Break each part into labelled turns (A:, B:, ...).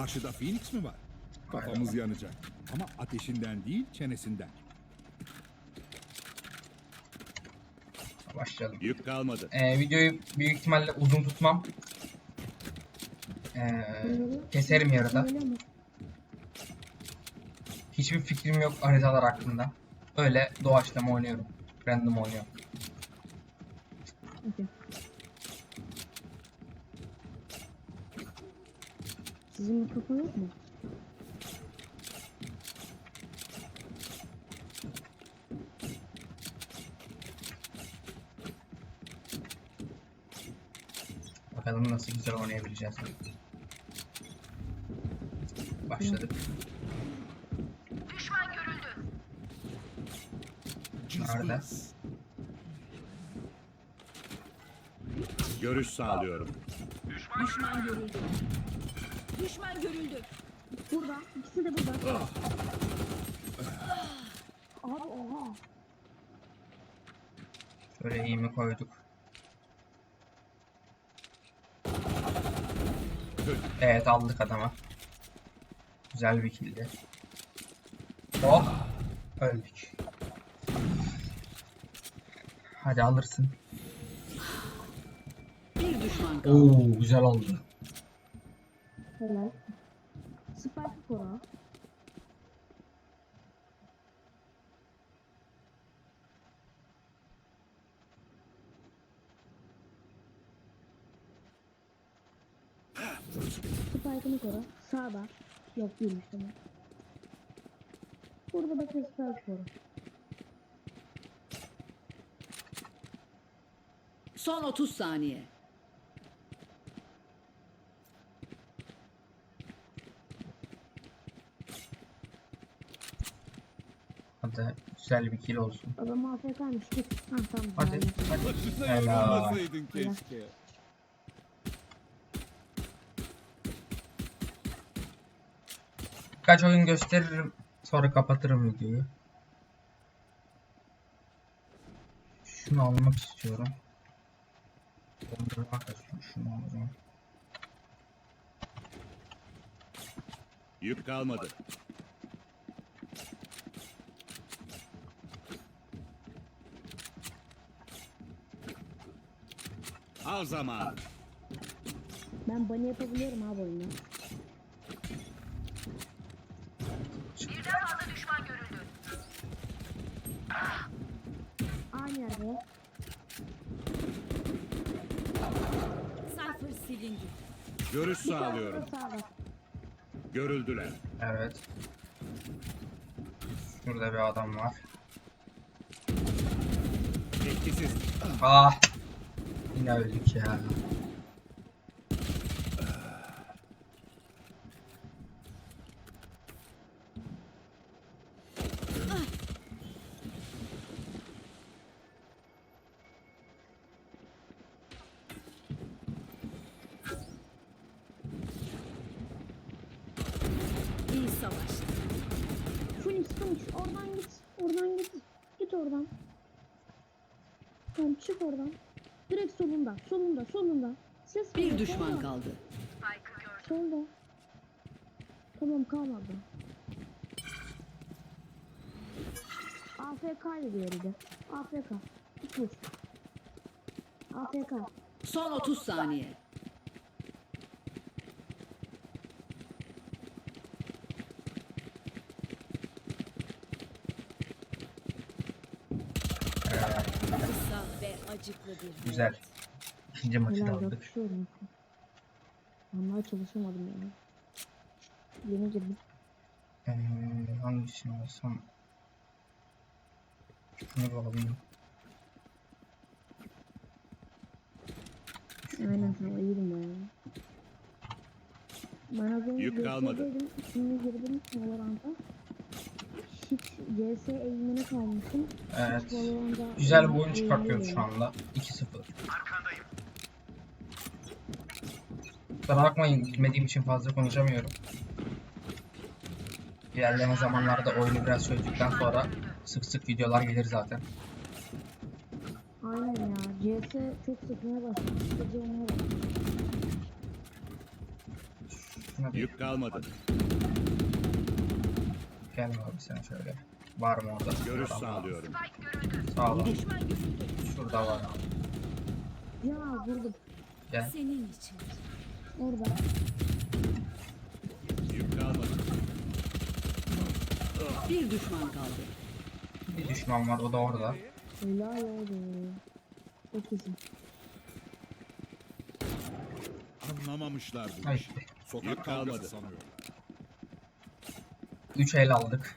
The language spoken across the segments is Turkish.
A: Karşıda Phoenix mi var? Kafamız yanacak. Ama ateşinden değil çenesinden.
B: Başlayalım.
C: Yük kalmadı.
B: Ee, videoyu büyük ihtimalle uzun tutmam. Ee, keserim yarıda. Hiçbir fikrim yok haritalar hakkında. Öyle doğaçlama oynuyorum. Random oynuyorum.
D: Okey. Sizin mikrofon yok mu?
B: Bakalım nasıl güzel oynayabileceğiz. Başladık. Nerede?
C: Görüş sağlıyorum.
E: Düşman görüldü. Düşman görüldü.
D: Burada. İkisi de burada. Abi oha.
B: Şöyle iyi mi koyduk? Evet aldık adama. Güzel bir kildi. Oh! Öldük. Hadi alırsın.
E: Bir düşman kaldı.
B: Oo güzel oldu.
D: Helal. Spike koru. Spike'ını koru. Sağda. Yok değilmiş tamam. Burada da Spike koru.
E: Son 30 saniye.
B: Hadi güzel bir kill olsun.
D: Adam AFK'ymış git. Ha tamam.
B: Hadi hadi. Helal.
A: keşke.
B: Birkaç oyun gösteririm. Sonra kapatırım videoyu. Şunu almak istiyorum. Dondurma kaçıyor. Şunu alacağım.
C: Yük kalmadı. Al zaman.
D: Ben bunny yapabiliyorum abi oyunu. Aynı yerde.
E: Cypher silindi.
C: Görüş
D: Bir tane
C: sağlıyorum.
D: de sağda.
C: Görüldüler.
B: Evet. Şurada bir adam var.
C: Etkisiz.
B: Ah! Yine öldük ya.
D: Oradan git. Oradan git. Git oradan. Tamam çık oradan. Direkt solunda. Solunda. Solunda. Ses
E: Bir
D: geliyor,
E: düşman
D: solda.
E: kaldı.
D: Solda. Tamam kalmadı. AFK diğeri de. AFK. Vur. AFK.
E: Son 30 saniye. Kısa ve acıklı bir
B: Güzel. İkinci maçı da
D: Helal
B: aldık.
D: yapışıyorum. Çalışamadım yani. Yeni girdim.
B: Ee, hangisini alsam? Şunu alayım.
D: Aynen sana iyiydim yani. Ben az önce
C: Yük kalmadı.
D: GS'deydim, Şimdi girdim Valorant'a. CS eğimine kalmışım.
B: Evet. Güzel bir oyun çıkartıyoruz şu anda. 2-0. Kusura bakmayın bilmediğim için fazla konuşamıyorum. İlerleyen zamanlarda oyunu biraz çözdükten sonra sık sık videolar gelir zaten.
D: Aynen ya. CS çok sıkmaya başladı.
C: Yük kalmadı.
B: Gel abi sen şöyle. Var mı orada?
C: Görüş sağlıyorum.
B: Sağ ol. Şurada var.
D: Ya vurdum.
B: Gel.
E: Senin için.
D: Orada.
C: Yük kalmadı.
E: Bir düşman kaldı.
B: Bir düşman var o da orada.
D: Helal oldu. Çok iyisin.
A: Anlamamışlar bu işi. Sokak
C: kalmadı.
A: sanıyorlar.
B: 3 el aldık.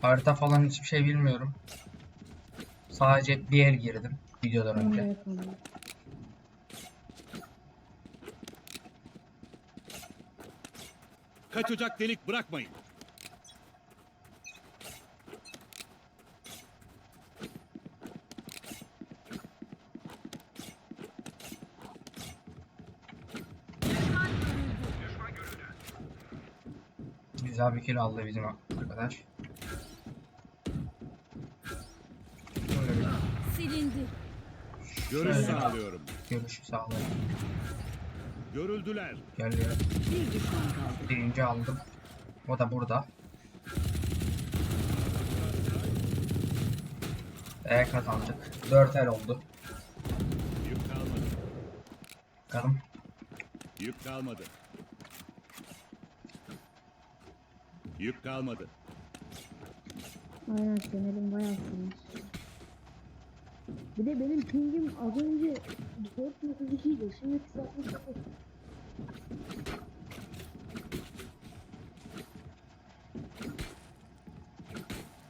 B: Harita falan hiçbir şey bilmiyorum. Sadece bir el girdim videodan önce.
C: Kaçacak delik bırakmayın.
B: Güzel bir kill aldı bizim arkadaş.
C: Görüş
B: Şöyle.
C: sağlıyorum.
B: görüşü sağlayalım.
C: Görüldüler.
B: Geliyor.
E: Bir düşman kaldı.
B: Birinci aldım. O da burada. E kazandık. 4 el oldu.
C: Yük kalmadı.
B: Bakalım.
C: Yük kalmadı. Yük kalmadı.
D: Aynen senelim bayağı sınır. Bir de benim pingim az önce 4.2 idi. Şimdi 369.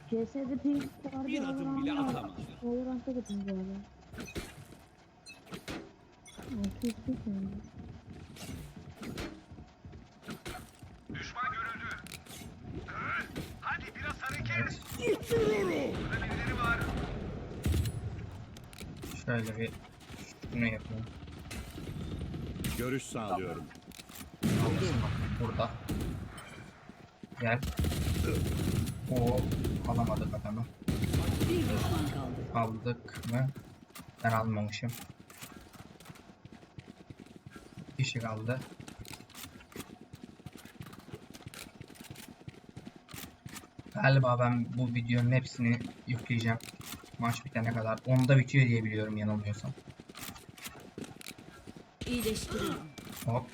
D: CS'de ping vardı.
C: Bir adım bile atamadı.
D: Valorant'ta da ping vardı. 640 mi?
B: Şöyle bir şunu yapayım.
C: Görüş sağlıyorum.
B: Burada. Gel. O alamadık adamı. Aldık mı? Ben almamışım. Bir kişi kaldı. Galiba ben bu videonun hepsini yükleyeceğim. Maç bitene kadar. Onda bitiyor diye biliyorum yanılmıyorsam.
E: İyileştirin.
B: Hop.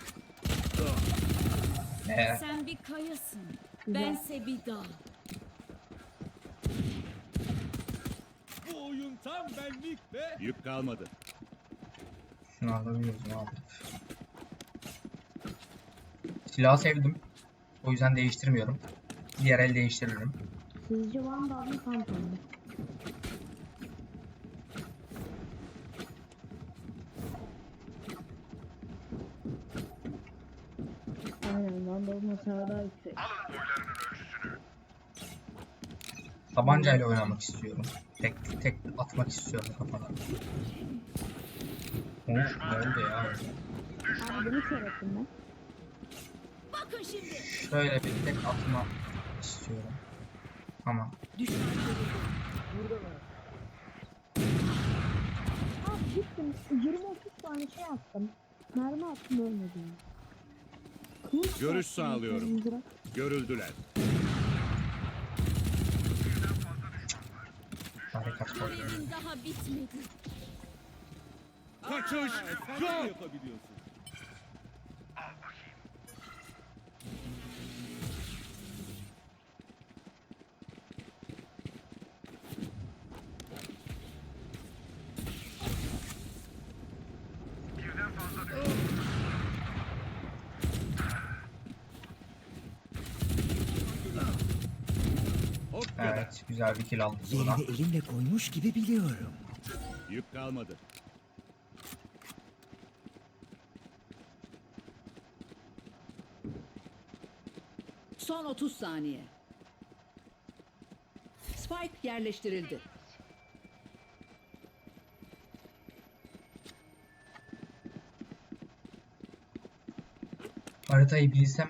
B: Ee,
E: Sen bir kayasın. Bense bir dağ.
A: Bu oyun tam benlik be.
C: Yük kalmadı.
B: şunu alabiliyoruz mu aldık. Silahı sevdim. O yüzden değiştirmiyorum. Diğer el değiştiririm.
D: Sizce Vandal mı Phantom hasarı daha yüksek.
B: Tabancayla oynamak istiyorum. Tek tek atmak istiyorum kafana. Oh, ne oldu ya?
D: Abi bunu kör ettim ben.
E: Bakın şimdi.
B: Şöyle bir tek atma istiyorum. Ama
E: Düşman görüldü.
D: Abi gittim 20-30 tane şey attım. Mermi attım ölmedim. Kılıç
C: Görüş sağlıyorum. Görüldüler.
E: Görevin daha bitmedi.
C: Kaçış yok.
A: yapabiliyorsun.
C: Kadar.
B: Evet, güzel bir kill aldık buradan.
F: Yerini elimle koymuş gibi biliyorum.
C: Yük kalmadı.
E: Son 30 saniye. Spike yerleştirildi.
B: Haritayı bilsem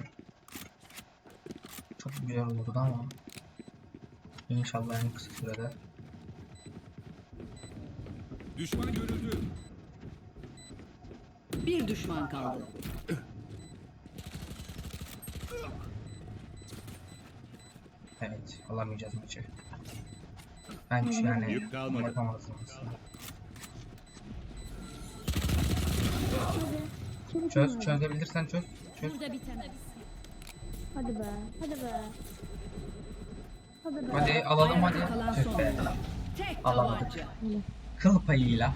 B: çok güzel olurdu ama İnşallah en kısa sürede.
A: Düşman görüldü.
E: Bir düşman kaldı.
B: Evet, alamayacağız maçı. Ben şu yani yapamazdım aslında. Çöz, çözebilirsen çöz. Çöz.
D: Hadi be. Hadi be. Hadi
B: alalım hadi. Tüh be. Alamadık. Kıl payıyla.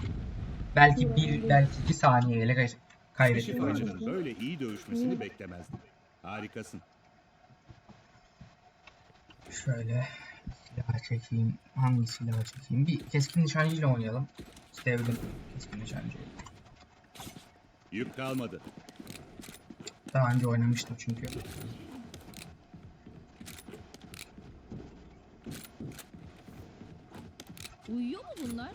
B: Belki bir, belki iki saniyeyle kay- kaybettik.
C: Şifacının böyle iyi dövüşmesini beklemezdim. Harikasın.
B: Şöyle silah çekeyim. Hangi silah çekeyim? Bir keskin nişancıyla oynayalım. Sevdim keskin nişancıyı.
C: Yük kalmadı.
B: Daha önce oynamıştım çünkü.
E: Uyuyor mu bunlar?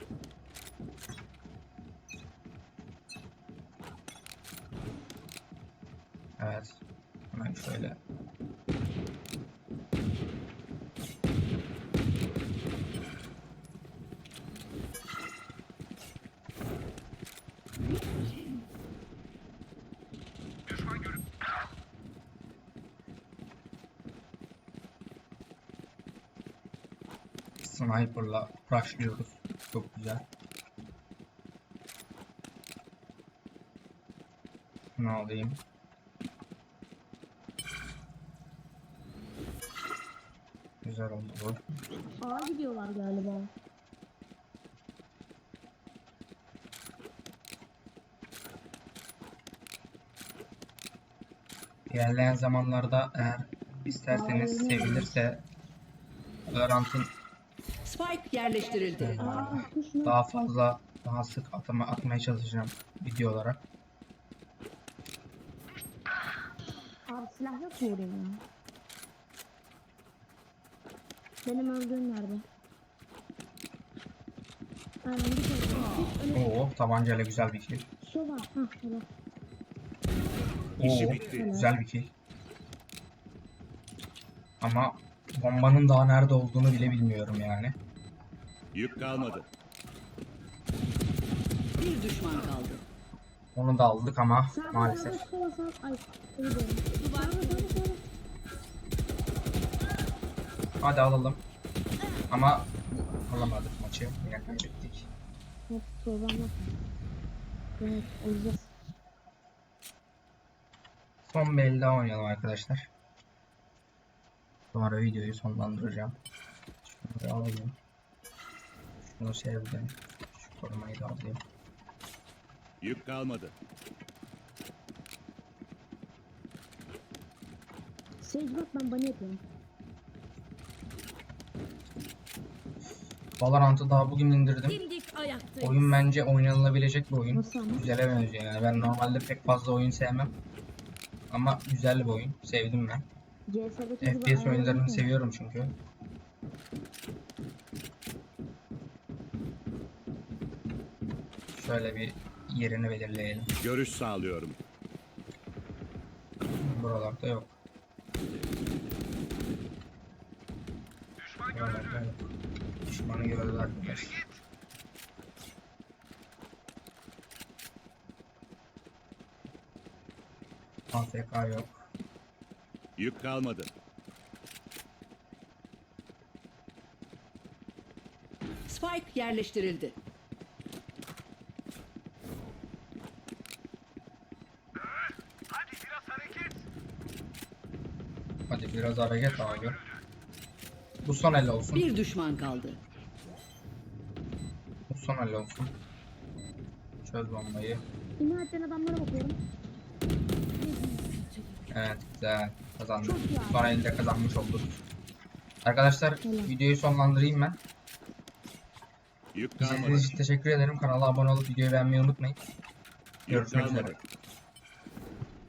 B: Evet. Hemen şöyle. Sniper'la rushlıyoruz. Çok güzel. Ne alayım? Güzel oldu bu.
D: Ağa gidiyorlar galiba.
B: İlerleyen zamanlarda eğer isterseniz sevilirse Valorant'ın
E: Spike yerleştirildi.
B: Daha fazla daha sık atma, atmaya çalışacağım video olarak.
D: Abi silah yok mu ya? Benim öldüğüm nerede? Aynen bir kere.
B: Oo tabancayla güzel bir kill.
D: Şu var. Hah
B: Oo
C: bitti.
B: güzel bir kill. Ama bombanın daha nerede olduğunu bile bilmiyorum yani.
C: Yük kalmadı.
E: Bir düşman kaldı.
B: Onu da aldık ama
D: Sağ
B: maalesef.
D: Sağ sağ sağ. Ay. iyi.
E: Duvar
D: Sağ sağ sağ.
B: Hadi alalım. Ama alamadık maçı. Yine kaybettik.
D: Hep program yok. Evet, olacağız.
B: Son bir el daha oynayalım arkadaşlar. Sonra videoyu sonlandıracağım. Şunu da alayım. Şunu sevdim. Şu korumayı da alayım.
C: Yük kalmadı.
D: Sage bak ben bana yapıyorum.
B: Valorant'ı daha bugün indirdim.
E: Dimdik ayaktayız.
B: Oyun bence oynanılabilecek bir oyun.
D: Nasıl ama?
B: Güzele benziyor yani. Ben normalde pek fazla oyun sevmem. Ama güzel bir oyun. Sevdim ben.
D: CS'deki gibi
B: FPS oyunlarını seviyorum çünkü. Şöyle bir yerini belirleyelim.
C: Görüş sağlıyorum.
B: Buralarda yok. Buralarda yok. Düşmanı gördü arkadaş. AFK yok.
C: Yük kalmadı.
E: Spike yerleştirildi.
B: Biraz hareket abi. Bu son el olsun.
E: Bir düşman kaldı.
B: Bu son el olsun. Çöz bombayı.
D: Eden adamlara bakıyorum.
B: Evet güzel. Kazandık. Son elde kazanmış olduk. Arkadaşlar
D: Helal.
B: videoyu sonlandırayım ben. İzlediğiniz için teşekkür ederim. Kanala abone olup videoyu beğenmeyi unutmayın. Görüşmek üzere.